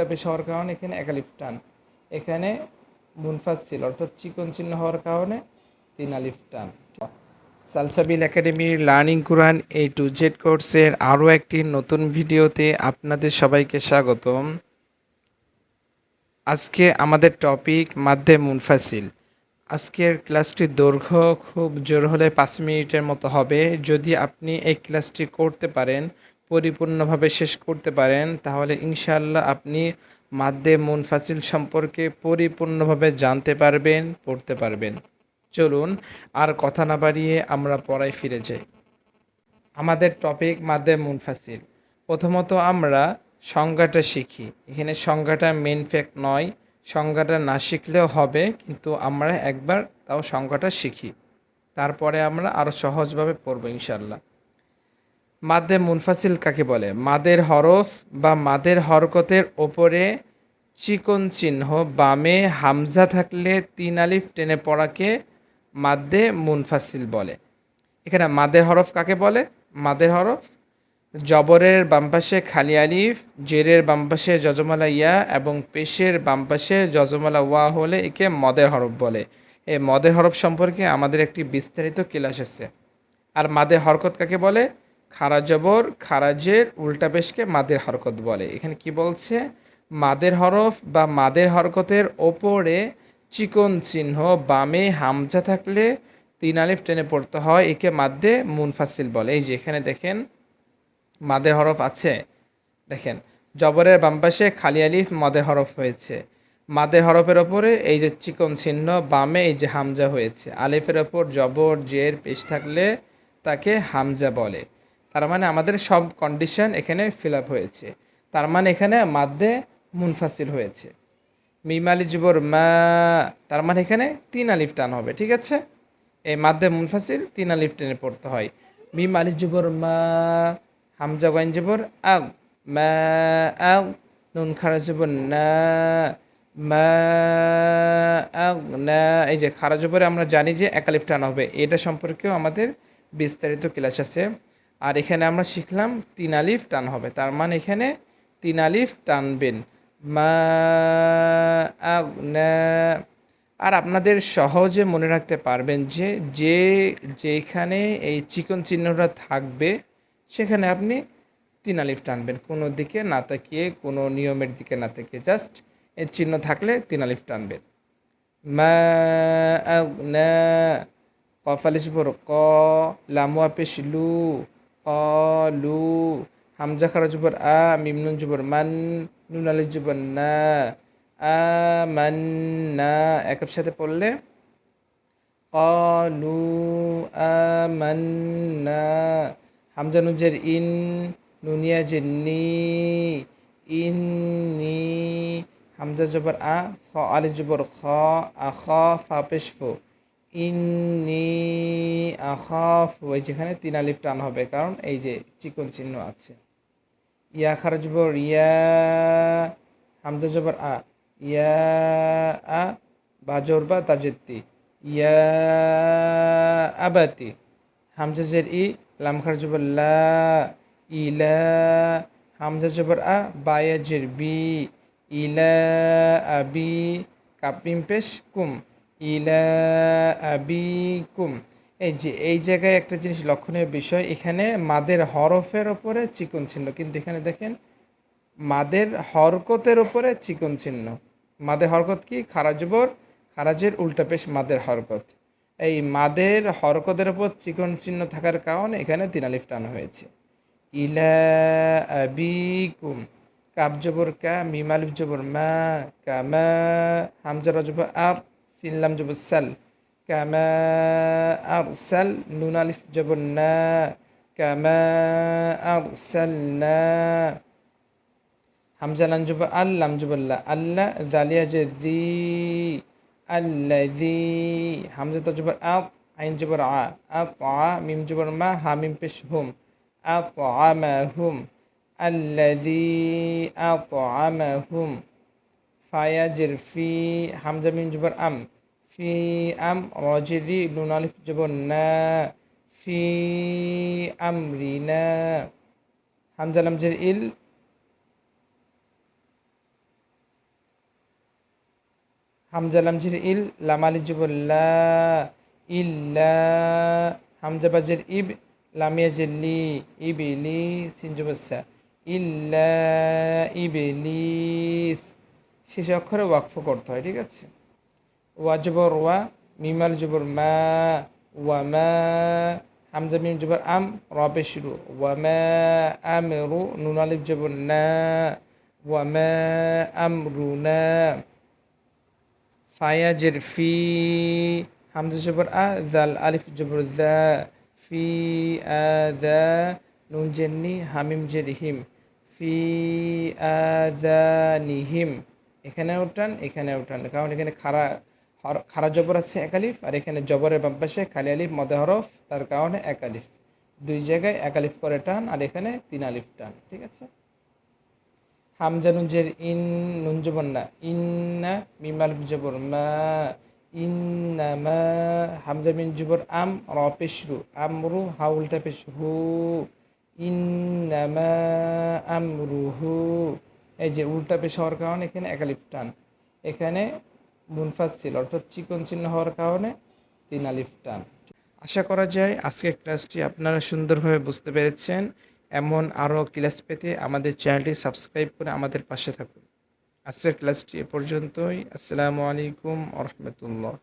উল্টা পেশ হওয়ার কারণে এখানে একালিফ টান। এখানে মুনফাসিল অর্থাৎ চিকন চিহ্ন হওয়ার কারণে তিন আলিফ টান। সালসাবিল একাডেমির লার্নিং কোরআন এই টু জেড কোর্সের আরও একটি নতুন ভিডিওতে আপনাদের সবাইকে স্বাগতম। আজকে আমাদের টপিক মাধ্যে মুনফাসিল। আজকের ক্লাসটির দৈর্ঘ্য খুব জোর হলে পাঁচ মিনিটের মতো হবে। যদি আপনি এই ক্লাসটি করতে পারেন পরিপূর্ণভাবে শেষ করতে পারেন, তাহলে ইনশাআল্লাহ আপনি মাধ্যে মুনফাসিল সম্পর্কে পরিপূর্ণভাবে জানতে পারবেন, পড়তে পারবেন। চলুন আর কথা না বাড়িয়ে আমরা পড়ায় ফিরে যাই। আমাদের টপিক মাধ্যে মুনফাসিল। প্রথমত আমরা সংজ্ঞাটা শিখি। এখানে সংজ্ঞাটা মেন ফ্যাক্ট নয়, সংজ্ঞাটা না শিখলেও হবে, কিন্তু আমরা একবার তাও সংজ্ঞাটা শিখি। তারপরে আমরা আরও সহজভাবে পড়ব ইনশাল্লাহ মাদে মুনফাসিল কাকে বলে? মাদের হরফ বা মাদের হরকতের ওপরে চিকন চিহ্ন, বামে হামজা থাকলে তিন আলিফ টেনে পড়াকে মাদ্দে মুনফাসিল বলে। এখানে মাদের হরফ কাকে বলে? মাদের হরফ, জবরের বামপাশে খালি আলিফ, জেরের বামপাশে যজমালা ইয়া এবং পেশের বামপাশে যজমালা ওয়া হলে একে মদের হরফ বলে। এই মদের হরফ সম্পর্কে আমাদের একটি বিস্তারিত ক্লাস আছে। আর মাদের হরকত কাকে বলে? খারা জবর খারাজের উল্টা পেশকে মাদের হরকত বলে। এখানে কি বলছে? মাদের হরফ বা মাদের হরকতের ওপরে চিকন চিহ্ন, বামে হামজা থাকলে তিন আলিফ টেনে পড়তে হয়, একে মাদ্দে মুনফাসিল বলে। এই যে এখানে দেখেন, মাদের হরফ আছে। দেখেন, জবরের বাম পাশে খালি আলিফ মাদের হরফ হয়েছে। মাদের হরফের ওপরে এই যে চিকন চিহ্ন, বামে এই যে হামজা হয়েছে। আলিফের ওপর জবর, জের, পেশ থাকলে তাকে হামজা বলে। তার মানে আমাদের সব কন্ডিশন এখানে ফিল আপ হয়েছে। তার মানে এখানে মাদ্দে মুনফাসিল হয়েছে। মিম আলি মা, তার মানে এখানে তিন আলিফ টান হবে, ঠিক আছে? এই মাদ্দে মুনফাসিল তিন আলিফ টেনে পড়তে হয়। মিম আলি জবর মা, হামজা গাইন জবর আগ, মা, আগ, নুন খারা জবর না, মা না, এই যে খারা জবরে আমরা জানি যে একালিফ টান হবে। এটা সম্পর্কেও আমাদের বিস্তারিত ক্লাস আছে। আর এখানে আমরা শিখলাম তিন আলিফ টান হবে। তার মানে এখানে তিন আলিফ টানবেন। আর আপনাদের সহজে মনে রাখতে পারবেন যে যে, যেখানে এই চিকন চিহ্নটা থাকবে, সেখানে আপনি তিন আলিফ টানবেন। কোনো দিকে না তাকিয়ে, কোনো নিয়মের দিকে না তাকিয়ে, জাস্ট এর চিহ্ন থাকলে তিন আলিফ টানবেন। মা কফালিশ বর ক লামুয়া পেশ লু ক লু হামজা খারা জবর আ মিমনুন জবর মান নুন আলিফ জবর না আ মান না একের সাথে পড়লে কলু আমান্না হামজা নুজের ইন নুনিয়া যে নি ইন্নি হামজা জবর আ খ আলি জবর খ আখ ফা পেশ ইন্নি আখাফ, ওই যেখানে তিন আলিফ টান হবে, কারণ এই যে চিকন চিহ্ন আছে। ইয়া খারা জবর ইয়া, হামজা জবর, আ, ইয়া, আ বাজর বা তাজেত্তি ইয়া, আবাতি, হামজা জের, ই, লাম খার জবর লা, ইলা, হামজা জবর, আ, বায়া জের, বি, ইলা আবি কাপিম পেশ কুম। ইলা আবিকুম। এই যে, এই জায়গায় একটা জিনিস লক্ষণীয় বিষয়, এখানে মাদের হরফের ওপরে চিকন চিহ্ন, কিন্তু এখানে দেখেন, মাদের হরকতের ওপরে চিকন চিহ্ন। মাদের হরকত কি? খারাজবর খারাজের উল্টা পেশ মাদের হরকত। এই মাদের হরকতের ওপর চিকন চিহ্ন থাকার কারণে এখানে তিন আলিফ টানা হয়েছে। ইলা আবিকুম। কাব জবর কা মিমালিফ জবর মা কামা হামজা রজবর আর সিনলাম জবর সাল কামা আর সাল নুন আলিফ জবর না কামা আর সাল না হামজা লাম জবর আল্লাম জবল্লা আল্লাহ জালিয়া যে দি আল্লাযী হামজা তাজবর আত আইন জবর আ আত আ মিম জবর মা হা মিম পেশ হুম আতআমাহুম আল্লাযী আতআমাহুম ফায়াজির ফি হামজা মিম জবর আম, ফি আম রাজিরি নুন আলিফ জবর না, ফি আমরিনা হামজা লাম জের ইল। হামজা লামজির ইল লামালি জবল্লা ইল্লা। হামজা বাজের ইব লামিয়া জেল্লি ইবিলি সিনজুবাসা ইল্লা ইবিলিস। শেষ অক্ষরে ওয়াকফ করতে হয়, ঠিক আছে? ওয়াজবর ওয়া, মিমাল জবর মা, ওয়া মা, হামজা মিম জবর আম, রবে শুরু, ওয়া মা আমরু, নুন আলিফ জবর না, ওয়া মা আমরু না, ফায়া জের ফি, হামজা জবর আ জাল আলিফ জবর দা ফি, আ দা নুন জেন্নি হামিম জের হিম, ফি, আ দা নিহিম এখানে উঠান এখানে উঠান। কারণ এখানে খারা খারা জবর আছে এক আলিফ, আর এখানে জবরের বাম পাশে খালি আলিফ, মদে হরফ, তার কারণে এক আলিফ। দুই জায়গায় এক আলিফ করে টান, আর এখানে তিন আলিফ টান, ঠিক আছে? হামজা নুনজের ইন, নুন জবর না, ইন্না মিমাল জবর মা ইন্নামা হামজা মিন জবর আম, র পেশরু, আমরু হাউলটা পেশ হু ইন্নামা আমরুহু এই যে উল্টা পেশ হওয়ার কারণে এখানে একালিফ টান। এখানে মুনফাসিল অর্থাৎ চিকন চিহ্ন হওয়ার কারণে তিন আলিফ টান। আশা করা যায় আজকের ক্লাসটি আপনারা সুন্দরভাবে বুঝতে পেরেছেন। এমন আরও ক্লাস পেতে আমাদের চ্যানেলটি সাবস্ক্রাইব করে আমাদের পাশে থাকুন। আজকের ক্লাসটি এ পর্যন্তই। আসসালামু আলাইকুম আ রহমতুল্লাহ।